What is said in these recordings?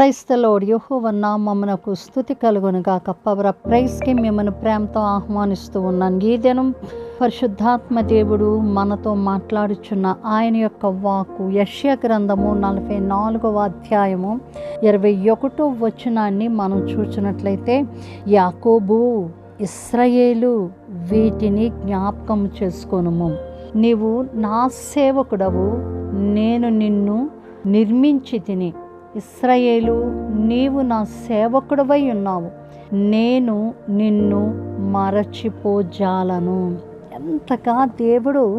క్రైస్తలోడు యహోవ నామమునకు స్థుతి కలుగును గాక. పవర్ ప్రైస్కి మిమ్మల్ని ప్రేమతో ఆహ్వానిస్తూ ఉన్నాను. ఈ దినం పరిశుద్ధాత్మ దేవుడు మనతో మాట్లాడుచున్న ఆయన యొక్క వాకు యష్య గ్రంథము నలభై నాలుగవ అధ్యాయము ఇరవై ఒకటో వచనాన్ని మనం చూసినట్లయితే యాకోబు ఇస్రయేలు వీటిని జ్ఞాపకం చేసుకోనుము. నీవు నా సేవకుడవు నేను నిన్ను నిర్మించి తిని ఇస్రయేలు నీవు నా సేవకుడవై ఉన్నావు. నేను నిన్ను మరచిపోజాలను. ఎంతగా దేవుడు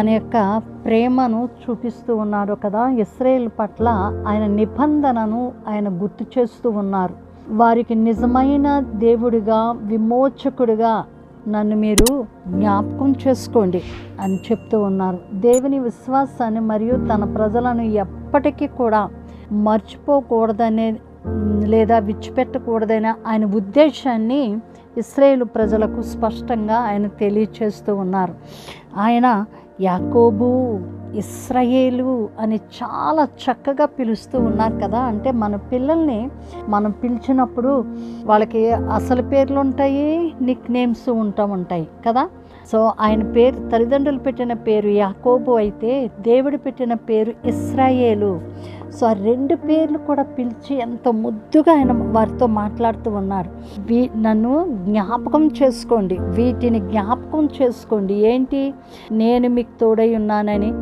తన యొక్క ప్రేమను చూపిస్తూ ఉన్నారు కదా ఇస్రాయేల్ పట్ల ఆయన నిబంధనను ఆయన గుర్తు చేస్తూ ఉన్నారు. వారికి నిజమైన దేవుడిగా విమోచకుడిగా నన్ను మీరు జ్ఞాపకం చేసుకోండి అని చెప్తూ ఉన్నారు. దేవుని విశ్వాసాన్ని మరియు తన ప్రజలను ఎప్పటికీ కూడా మర్చిపోకూడదనే లేదా విడిచిపెట్టకూడదనే ఆయన ఉద్దేశాన్ని ఇస్రాయేల్ ప్రజలకు స్పష్టంగా ఆయన తెలియచేస్తూ ఉన్నారు. ఆయన యాకోబు ఇస్రయేలు అని చాలా చక్కగా పిలుస్తూ ఉన్నారు కదా. అంటే మన పిల్లల్ని మనం పిలిచినప్పుడు వాళ్ళకి అసలు పేర్లు ఉంటాయి నిక్ నేమ్స్ ఉంటా ఉంటాయి కదా. సో ఆయన పేరు తల్లిదండ్రులు పెట్టిన పేరు యాకోబు అయితే దేవుడు పెట్టిన పేరు ఇస్రాయేలు. సో ఆ రెండు పేర్లు కూడా పిలిచి ఎంతో ముద్దుగా ఆయన వారితో మాట్లాడుతూ ఉన్నారు. వీ నన్ను జ్ఞాపకం చేసుకోండి. వీటిని జ్ఞాపకం చేసుకోండి. ఏంటి? నేను మీకు తోడై ఉన్నానని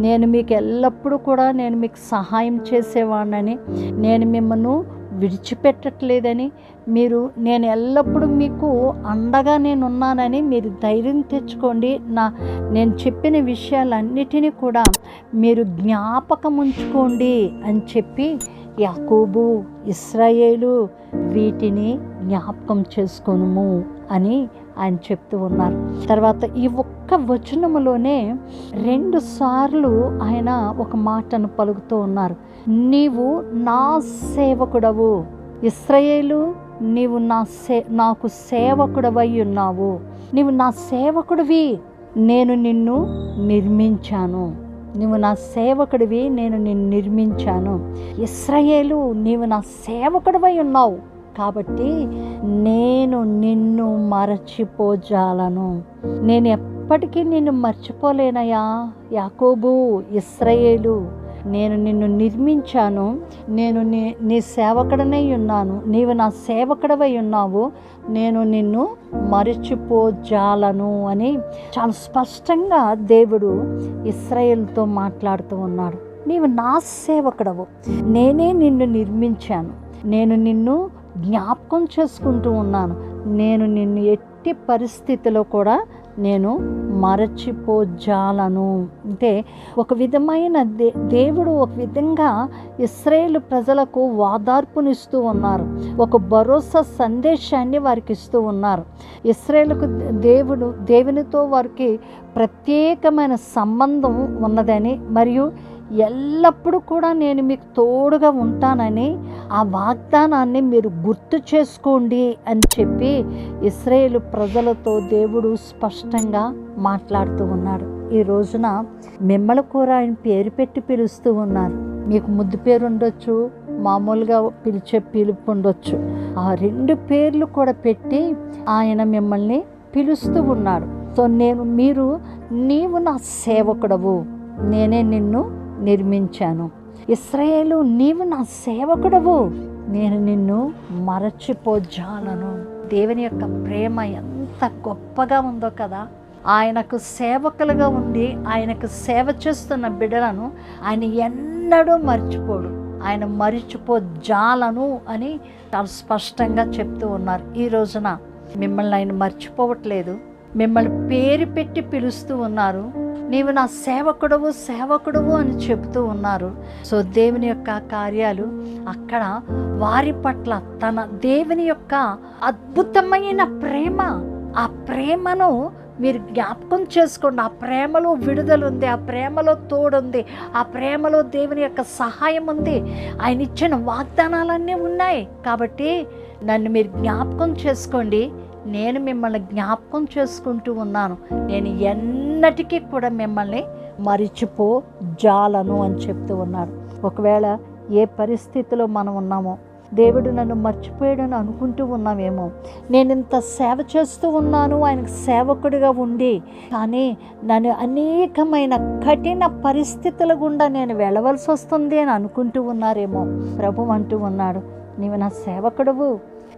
నేను మీకు ఎల్లప్పుడూ కూడా నేను మీకు సహాయం చేసేవాడినని నేను మిమ్మల్ని విడిచిపెట్టట్లేదని మీరు నేను ఎల్లప్పుడూ మీకు అండగా నేను ఉన్నానని మీరు ధైర్యం తెచ్చుకోండి. నా నేను చెప్పిన విషయాలన్నిటినీ కూడా మీరు జ్ఞాపకం ఉంచుకోండి అని చెప్పి యాకోబు ఇస్రాయేలు వీటిని జ్ఞాపకం చేసుకొనుము అని ఆయన చెప్తూ ఉన్నారు. తర్వాత ఈ ఒక్క వచనములోనే రెండు సార్లు ఆయన ఒక మాటను పలుకుతూ ఉన్నారు. నీవు నా సేవకుడవు. ఇస్రయేలు నీవు నా సే నాకు సేవకుడవై ఉన్నావు. నీవు నా సేవకుడివి. నేను నిన్ను నిర్మించాను. నువ్వు నా సేవకుడివి నేను నిన్ను నిర్మించాను. ఇస్రయేలు నీవు నా సేవకుడివై ఉన్నావు. కాబట్టి నేను నిన్ను మరచిపోజాలను. నేను ఎప్పటికీ నిన్ను మర్చిపోలేనయా యాకోబు ఇస్రయేలు నేను నిన్ను నిర్మించాను. నేను నీ నీ సేవకుడనై ఉన్నాను. నీవు నా సేవకుడవై ఉన్నావు. నేను నిన్ను మరచిపోజాలను అని చాలా స్పష్టంగా దేవుడు ఇస్రాయేల్తో మాట్లాడుతూ ఉన్నాడు. నీవు నా సేవకుడవు. నేనే నిన్ను నిర్మించాను. నేను నిన్ను జ్ఞాపకం చేసుకుంటూ ఉన్నాను. నేను నిన్ను ఎట్టి పరిస్థితిలో కూడా నేను మరచిపోజాలను. అంటే ఒక విధమైన దే దేవుడు ఒక విధంగా ఇస్రాయేల్ ప్రజలకు వాదార్పునిస్తూ ఉన్నారు. ఒక భరోసా సందేశాన్ని వారికి ఇస్తూ ఉన్నారు. ఇస్రాయేల్కు దేవుడు దేవునితో వారికి ప్రత్యేకమైన సంబంధం ఉన్నదని మరియు ఎల్లప్పుడూ కూడా నేను మీకు తోడుగా ఉంటానని ఆ వాగ్దానాన్ని మీరు గుర్తు చేసుకోండి అని చెప్పి ఇస్రాయేల్ ప్రజలతో దేవుడు స్పష్టంగా మాట్లాడుతూ ఉన్నాడు. ఈ రోజున మిమ్మల కూడా ఆయన పేరు పెట్టి పిలుస్తూ ఉన్నారు. మీకు ముద్దు పేరు ఉండొచ్చు మామూలుగా పిలిచే పిలుపు ఉండొచ్చు. ఆ రెండు పేర్లు కూడా పెట్టి ఆయన మిమ్మల్ని పిలుస్తూ ఉన్నాడు. సో నేను మీరు నీవు నా సేవకుడవు. నేనే నిన్ను నిర్మించాను. ఇస్రాయేలు నీవు నా సేవకుడవు. నేను నిన్ను మరచిపోజాలను. దేవుని యొక్క ప్రేమ ఎంత గొప్పగా ఉందో కదా. ఆయనకు సేవకులుగా ఉండి ఆయనకు సేవ చేస్తున్న బిడ్డలను ఆయన ఎన్నడూ మర్చిపోడు. ఆయన మరిచిపోజాలను అని చాలా స్పష్టంగా చెప్తూ ఉన్నారు. ఈ రోజున మిమ్మల్ని ఆయన మర్చిపోవట్లేదు. మిమ్మల్ని పేరు పెట్టి పిలుస్తూ ఉన్నారు. నీవు నా సేవకుడవు సేవకుడవు అని చెబుతూ ఉన్నారు. సో దేవుని యొక్క కార్యాలు అక్కడ వారి పట్ల తన దేవుని యొక్క అద్భుతమైన ప్రేమ ఆ ప్రేమను మీరు జ్ఞాపకం చేసుకోండి. ఆ ప్రేమలో విడుదల ఉంది ఆ ప్రేమలో తోడుంది ఆ ప్రేమలో దేవుని యొక్క సహాయం ఉంది. ఆయన ఇచ్చిన వాగ్దానాలన్నీ ఉన్నాయి. కాబట్టి నన్ను మీరు జ్ఞాపకం చేసుకోండి. నేను మిమ్మల్ని జ్ఞాపకం చేసుకుంటూ ఉన్నాను. నేను ఎన్నటికీ కూడా మిమ్మల్ని మరిచిపో జాలను అని చెప్తూ ఉన్నారు. ఒకవేళ ఏ పరిస్థితిలో మనం ఉన్నామో దేవుడు నన్ను మర్చిపోయాడని అనుకుంటూ ఉన్నామేమో నేను ఇంత సేవ చేస్తూ ఉన్నాను ఆయనకు సేవకుడిగా ఉండి కానీ నన్ను అనేకమైన కఠిన పరిస్థితుల గుండా నేను వెళ్ళవలసి వస్తుంది అని అనుకుంటూ ఉన్నారేమో. ప్రభు అంటూ ఉన్నాడు నీవు నా సేవకుడవు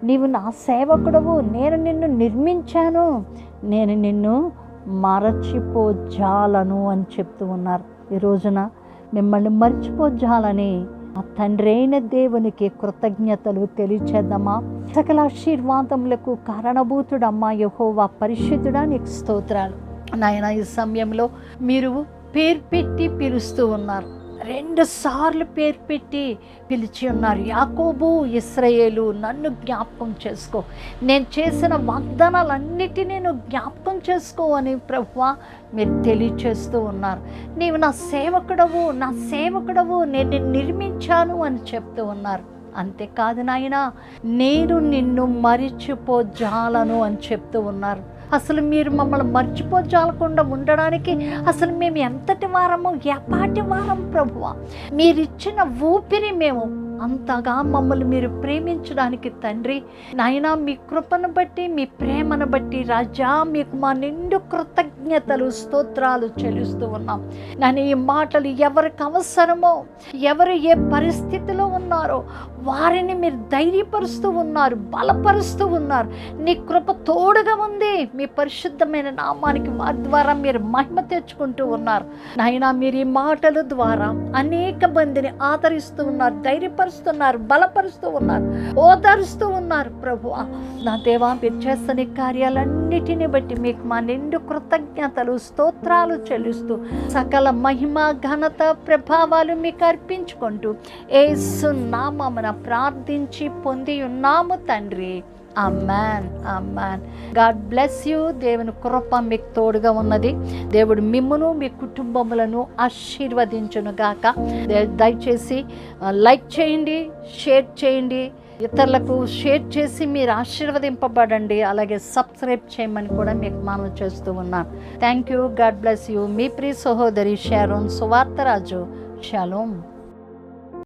నీవు నా సేవకుడవు నేను నిన్ను నిర్మించాను నేను నిన్ను మరచిపోజాలను అని చెప్తూ ఉన్నారు. ఈ రోజున మిమ్మల్ని మర్చిపోజాలని ఆ తండ్రి అయిన దేవునికి కృతజ్ఞతలు తెలియచేద్దామా? సకల ఆశీర్వాదములకు కారణభూతుడమ్మా యహోవా పరిశుద్ధుడా నీకు స్తోత్రాలు. నాయన ఈ సమయంలో మీరు పేరు పెట్టి పిలుస్తూ ఉన్నారు. రెండు సార్లు పేరు పెట్టి పిలిచి ఉన్నారు. యాకోబు ఇస్రయేలు నన్ను జ్ఞాపకం చేసుకో. నేను చేసిన వాగ్దానాలన్నిటినీ నేను జ్ఞాపకం చేసుకో అని ప్రభువా మీరు తెలియచేస్తూ ఉన్నారు. నీవు నా సేవకుడవు నా సేవకుడవు నేను నిర్మించాను అని చెప్తూ ఉన్నారు. అంతేకాదు నాయన నేను నిన్ను మరిచిపోజాలను అని చెప్తూ ఉన్నారు. అసలు మీరు మమ్మల్ని మర్చిపోజాలకుండా ఉండడానికి అసలు మేము ఎంతటి వారము ఎపాటి వారం ప్రభువ? మీరిచ్చిన ఊపిరి మేము అంతగా మమ్మల్ని మీరు ప్రేమించడానికి తండ్రి. నాయనా మీ కృపను బట్టి మీ ప్రేమను బట్టి రాజా మీకు మా నిండు కృతజ్ఞతలు స్తోత్రాలు చెల్లిస్తూ ఉన్నాం. నేను ఈ మాటలు ఎవరికి అవసరమో ఎవరు ఏ పరిస్థితిలో ఉన్నారో వారిని మీరు ధైర్యపరుస్తూ ఉన్నారు బలపరుస్తూ ఉన్నారు. నీ కృప తోడుగా ఉంది. మీ పరిశుద్ధమైన నామానికి మా ద్వారా మీరు మహిమ తెచ్చుకుంటూ ఉన్నారు. నాయనా మీరు ఈ మాటల ద్వారా అనేక మందిని ఆదరిస్తూ ఉన్నారు బలపరుస్తున్నారు బలపరుస్తూ ఉన్నారు ఓదారుస్తూ ఉన్నారు. ప్రభు నా దేవా మీరు చేస్తున్న కార్యాలన్నిటిని బట్టి మీకు మా నిండు కృతజ్ఞతలు స్తోత్రాలు చెల్లిస్తూ సకల మహిమ ఘనత ప్రభావాలు మీకు అర్పించుకుంటూ ఏసు నామమున ప్రార్థించి పొంది ఉన్నాము తండ్రి. Amen amen God bless you దేవుని కృప మీకు తోడుగా ఉన్నది. దేవుడు మిమ్మును మీ కుటుంబములను ఆశీర్వదించును గాక. దయచేసి లైక్ చేయండి షేర్ చేయండి. ఇతరులకు షేర్ చేసి మీరు ఆశీర్వదింపబడండి. అలాగే సబ్స్క్రైబ్ చేయమని కూడా మీకు మనం చేస్తూ ఉన్నాను. Thank you God bless you మీ ప్రియ సహోదరి షారోన్ సువార్తరాజు. షలోమ్